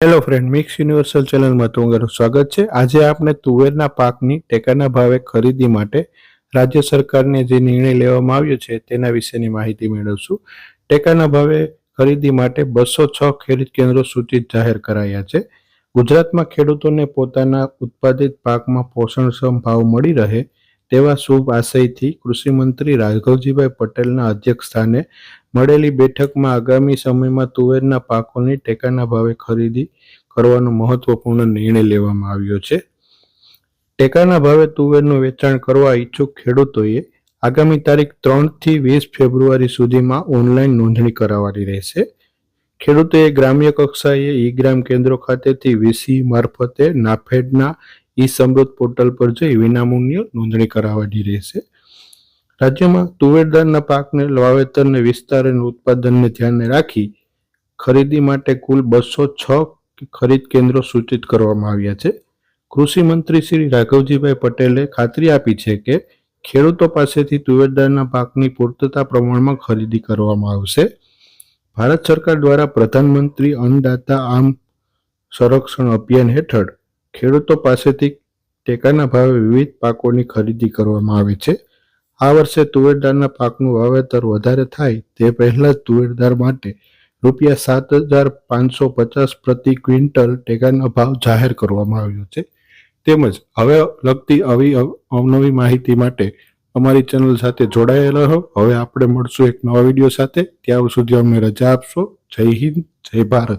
Hello friend mix universal ચેનલમાં તમારું સ્વાગત છે. આજે આપણે તુવેરના પાકની ટેકાના ભાવે ખરીદી માટે રાજ્ય સરકારને જે નિર્ણય લેવામાં આવ્યો છે તેના વિશેની માહિતી મેળવશું. ટેકાના ભાવે ખરીદી માટે બસો છ ખેડૂત કેન્દ્રો સૂચિત જાહેર કરાયા છે. ગુજરાતમાં ખેડૂતોને પોતાના ઉત્પાદિત પાકમાં પોષણક્ષમ ભાવ મળી રહે તેવા શુભ આશયથી કૃષિમંત્રી રાઘવજીભાઈ પટેલના અધ્યક્ષસ્થાને મળેલી બેઠકમાં આગામી સમયમાં તુવેરના પાકોની ટેકાના ભાવે ખરીદી કરવાનો મહત્વપૂર્ણ નિર્ણય લેવામાં આવ્યો છે. ટેકાના ભાવે તુવેરનું વેચાણ કરવા ઈચ્છુક ખેડૂતોએ આગામી તારીખ ત્રણથી વીસ ફેબ્રુઆરી સુધીમાં ઓનલાઈન નોંધણી કરાવવાની રહેશે. ખેડૂતોએ ગ્રામ્ય કક્ષાએ ઈ ગ્રામ કેન્દ્રો ખાતેથી વીસી મારફતે નાફેડના ઈ સમૃદ્ધ પોર્ટલ પર જઈ વિનામૂલ્ય નોંધણી કરાવવાની રહેશે. રાજ્યમાં તુવેરદારના પાકને વાવેતરને વિસ્તાર અને ઉત્પાદનને ધ્યાને રાખી ખરીદી માટે કુલ બસો છ ખરીદ કેન્દ્રો સૂચિત કરવામાં આવ્યા છે. કૃષિ મંત્રી શ્રી રાઘવજીભાઈ પટેલે ખાતરી આપી છે કે ખેડૂતો પાસેથી તુવેરદારના પાકની પૂર્તતા પ્રમાણમાં ખરીદી કરવામાં આવશે. ભારત સરકાર દ્વારા પ્રધાનમંત્રી અન્નદાતા આમ સંરક્ષણ અભિયાન હેઠળ ખેડૂતો પાસેથી ટેકાના ભાવે વિવિધ પાકોની ખરીદી કરવામાં આવે છે. આ વર્ષે તુવેરદારના પાકનું વાવેતર વધારે થાય તે પહેલા જ તુવેરદાર માટે રૂપિયા સાત હજાર પાંચસો પચાસ પ્રતિ ક્વિન્ટલ ટેકાનો ભાવ જાહેર કરવામાં આવ્યો છે. તેમજ હવે લગતી આવી અવ- અવનવી માહિતી માટે અમારી ચેનલ સાથે જોડાયેલા રહો. હવે આપણે મળશું એક નવા વીડિયો સાથે. ત્યાં સુધી અમને રજા આપશો. જય હિન્દ, જય ભારત.